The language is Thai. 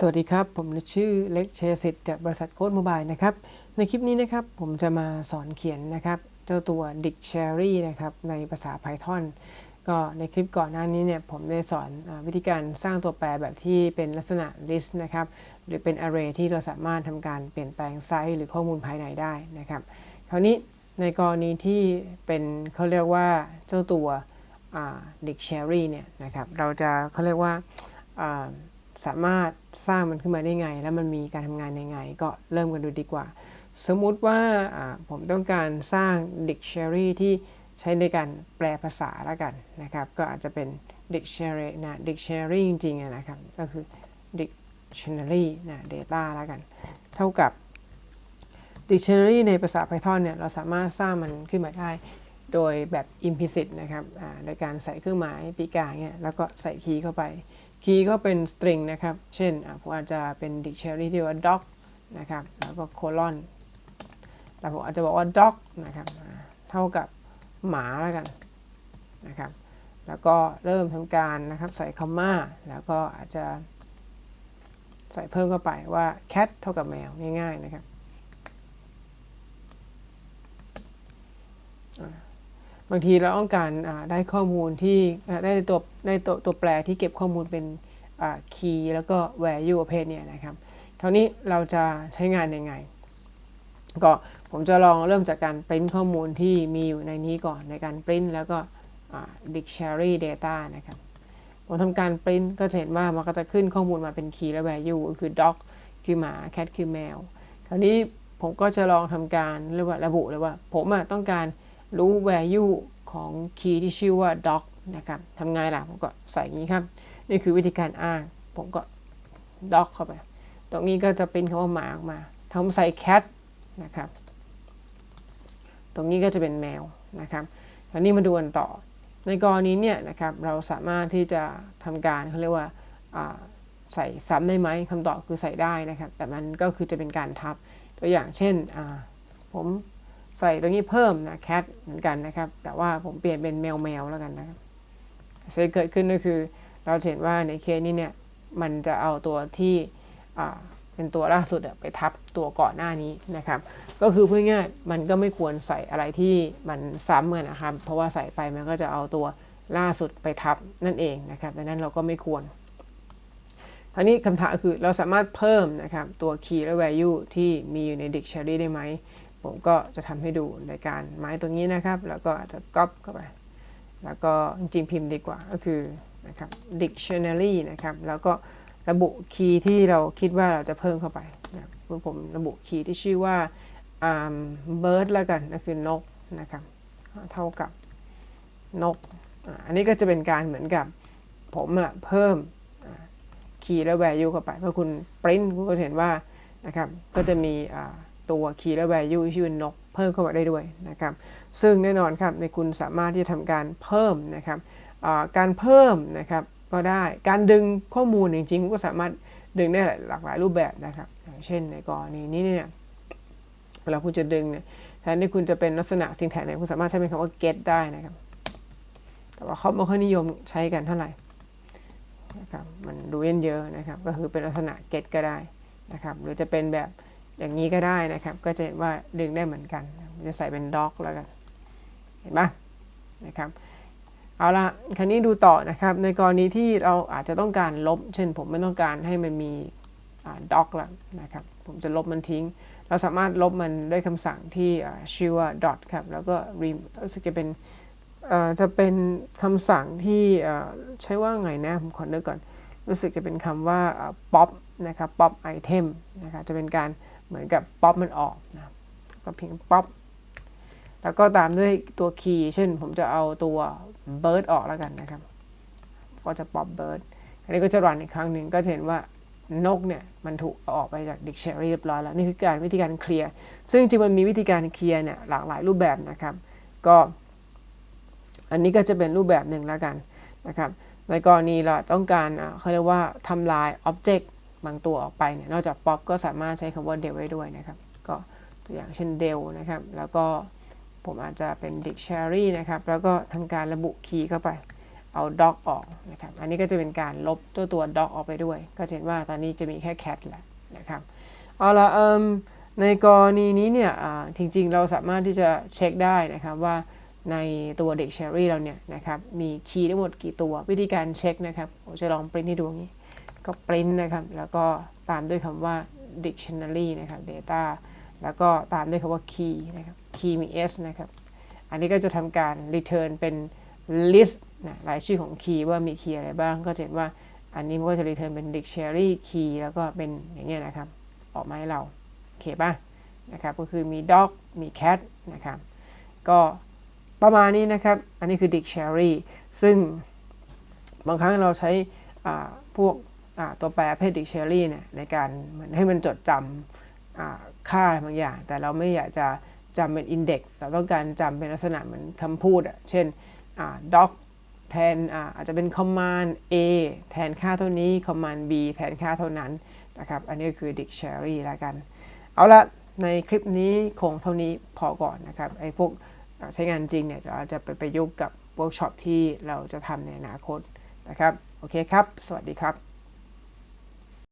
สวัสดีครับ ผมชื่อเล็กเชสิทธิ์จากบริษัทโค้ดโมบายนะครับ ในคลิปนี้นะครับผมจะมาสอนเขียนนะครับ เจ้าตัว Dictionary นะครับในภาษา Python ก็ในคลิปก่อนหน้านี้เนี่ยผมได้สอนอวิธีการสร้างตัวแปรแบบที่เป็นลักษณะ list นะครับหรือเป็น array ที่เราสามารถทำการเปลี่ยนแปลงไซส์หรือข้อมูลภายในได้นะครับ คราวนี้ในกรณีที่เป็นเขาเรียกว่าเจ้าตัว Dictionary เนี่ยนะครับเราจะเขาเรียกว่า สามารถสร้างมันขึ้นมาได้ไง แล้วมันมีการทำงานยังไง ก็เริ่มกันดูดีกว่า สมมุติว่าผมต้องการสร้าง dictionary ที่ใช้ในการแปลภาษาแล้วกันนะครับ ก็อาจจะเป็น dictionary นะ dictionary จริงๆนะครับ ก็คือ dictionary นะ data แล้วกัน เท่ากับ dictionary ในภาษา Python เนี่ย เราสามารถสร้างมันขึ้นมาได้ โดยแบบ implicit นะครับโดยการใส่เครื่องหมายปีกาเนี่ย แล้วก็ใส่คีย์เข้าไป คีย์ก็เป็น string นะครับ เช่นผมอาจจะเป็น dictionary ที่ว่า dog นะครับ แล้วก็ colon แต่ผมอาจจะบอกว่า dog นะครับเท่ากับหมาแล้วกันนะครับ แล้วก็เริ่มทำการนะครับใส่คำม่าแล้วก็อาจจะใส่เพิ่มเข้าไปว่า cat เท่ากับแมวง่ายๆนะครับ บางทีเราต้องการได้ข้อมูลที่ได้ตัวได้ตัวตัวแปรที่เก็บข้อมูลเป็นคีย์แล้วก็ value ประเภทเนี่ยนะครับคราวนี้เราจะใช้งานยังไง ก็ผมจะลองเริ่มจากการปริ้นข้อมูลที่มีอยู่ในนี้ก่อนในการปริ้นแล้วก็ dictionary data นะครับผมทำการปริ้นก็จะเห็นว่ามันก็จะขึ้นข้อมูลมาเป็นคีย์และ value ก็คือ dog คือหมา cat คือแมว คราวนี้ผมก็จะลองทำการเรียกว่าระบุเลยว่า ผมต้องการ รู้ value ของคีย์ที่ชื่อว่า dog นะครับทำไงล่ะ ผมก็ใส่อย่างนี้ครับ นี่คือวิธีการอ้าง ผมก็ dog เข้าไป ตรงนี้ก็จะเป็นคำว่าหมาออกมาทำใส่ cat นะครับ ตรงนี้ก็จะเป็นแมวนะครับคราวนี้มาดูกันต่อ ในกรณีเนี่ยนะครับ เราสามารถที่จะทำการเขาเรียกว่าใส่ซ้ำได้ไหมคำตอบคือใส่ได้นะครับ แต่มันก็คือจะเป็นการทับตัวอย่างเช่นผม ใส่ตรงนี้เพิ่มนะ cat เหมือนกันนะครับ แต่ว่าผมเปลี่ยนเป็นแมวแมวแล้วกันนะครับสิ่งเกิดขึ้นก็คือ เราเห็นว่าในเคสนี้เนี่ยมันจะเอาตัวที่เป็นตัวล่าสุดไปทับตัวก่อนหน้านี้นะครับ ก็คือเพื่อง่ายมันก็ไม่ควรใส่อะไรที่มันซ้ำกันนะครับ เพราะว่าใส่ไปมันก็จะเอาตัวล่าสุดไปทับนั่นเองนะครับดังนั้นเราก็ไม่ควรทีนี้คำถามคือเราสามารถเพิ่มนะครับตัว key และ value ที่มีอยู่ใน dictionary ได้ไหม ผมก็จะทำให้ดูในการไม้ตรงนี้นะครับ แล้วก็อาจจะก๊อปเข้าไป แล้วก็จริงๆพิมพ์ดีกว่าก็คือนะครับ dictionary นะครับ แล้วก็ระบุคีย์ที่เราคิดว่าเราจะเพิ่มเข้าไปนะผมระบุคีย์ที่ชื่อว่า bird แล้วกันก็คือนกนะครับ เท่ากับนก อันนี้ก็จะเป็นการเหมือนกับผมอะเพิ่มคีย์และ value เข้าไป เมื่อคุณ print คุณก็เห็นว่านะครับ ก็จะมี ตัว key และ value ที่ชื่อนกเพิ่มเข้ามาได้ด้วยนะครับ ซึ่งแน่นอนครับในคุณสามารถที่จะทำการเพิ่มนะครับการเพิ่มนะครับก็ได้การดึงข้อมูลจริงๆก็สามารถดึงได้หลากหลายรูปแบบนะครับ เช่นในกรณีนี้เนี่ยเวลาคุณจะดึงเนี่ยแทนที่คุณจะเป็นลักษณะสิ่งแทนเนี่ยคุณสามารถใช้เป็นคำว่า get ได้นะครับ แต่ว่าเขาไม่ค่อยนิยมใช้กันเท่าไหร่นะครับมันดูเย็นเยอะนะครับ ก็คือเป็นลักษณะ get ก็ได้นะครับ หรือจะเป็นแบบ อย่างนี้ก็ได้นะครับ ก็จะเห็นว่าดึงได้เหมือนกัน จะใส่เป็นด็อกแล้วกัน เห็นไหมนะครับ เอาละคราวนี้ดูต่อนะครับ ในกรณีที่เราอาจจะต้องการลบ เช่น ผมไม่ต้องการให้มันมีด็อกแล้วนะครับ ผมจะลบมันทิ้ง เราสามารถลบมันด้วยคำสั่งที่ชื่อว่า dot ครับ แล้วก็ rem รู้สึกจะเป็นจะเป็นคำสั่งที่ใช้ว่าไงนะ ผมขอนึกก่อน รู้สึกจะเป็นคำว่า pop นะครับ pop item นะครับ จะเป็นการ เหมือนกับป๊อปมันออกนะก็เพียงป๊อปแล้วก็ตามด้วยตัวคีย์เช่นผมจะเอาตัว bird ออกแล้วกันนะครับ ก็จะป๊อป bird อันนี้ก็จะรันอีกครั้งหนึ่งก็จะเห็นว่านกเนี่ยมันถูกเอาออกไปจาก dictionary เรียบร้อยแล้ว นี่คือการวิธีการเคลียร์ ซึ่งจริงมันมีวิธีการเคลียร์เนี่ยหลากหลายรูปแบบนะครับ ก็ อันนี้ก็จะเป็นรูปแบบหนึ่งแล้วกันนะครับในกรณีเราต้องการเขาเรียกว่าทำลาย object บ บางตัวออกไปเนี่ย นอกจาก pop ก็สามารถใช้คำว่า del ได้ด้วยนะครับ ก็ตัวอย่างเช่น del นะครับ แล้วก็ผมอาจจะเป็น dictionary นะครับ แล้วก็ทำการระบุคีย์เข้าไป เอา dog ออกนะครับ อันนี้ก็จะเป็นการลบตัวตัว dog ออกไปด้วย ก็เห็นว่าตอนนี้จะมีแค่ cat แหละนะครับ เอาละเอิมในกรณีนี้เนี่ยจริงๆ เราสามารถที่จะเช็คได้นะครับว่าในตัว dictionary เราเนี่ยนะครับมีคีย์ทั้งหมดกี่ตัววิธีการเช็คนะครับผมจะลองปริ้นให้ดูงี้ ก็ปริ้นนะครับ แล้วก็ตามด้วยคำว่า dictionary นะครับ data แล้วก็ตามด้วยคำว่า key นะครับ key มี s นะครับ อันนี้ก็จะทำการ return เป็น list นะรายชื่อของ key ว่ามี key อะไรบ้าง ก็จะเห็นว่าอันนี้มันก็จะ return เป็น dictionary key แล้วก็เป็นอย่างเงี้ยนะครับ ออกมาให้เรา โอเคป่ะนะครับ ก็คือมี dog มี cat นะครับ ก็ประมาณนี้นะครับ อันนี้คือ dictionary ซึ่งบางครั้งเราใช้พวก ตัวแปรประเภท dictionary เนี่ยในการเหมือนให้มันจดจำอ่าค่าบางอย่าง แต่เราไม่อยากจะจำเป็น index เราต้องการจำเป็นลักษณะเหมือนคำพูดอะเช่น dog แทนอาจจะเป็น command A แทนค่าเท่านี้ command B แทนค่าเท่านั้นนะครับ อันนี้คือ dictionary ล้วกัน เอาละในคลิปนี้คงเท่านี้พอก่อนนะครับ ไอ้พวกใช้งานจริงเนี่ยเราจะไปประยุกต์กับเวิร์กช็อปที่เราจะทำในอนาคตนะครับ โอเคครับ สวัสดีครับ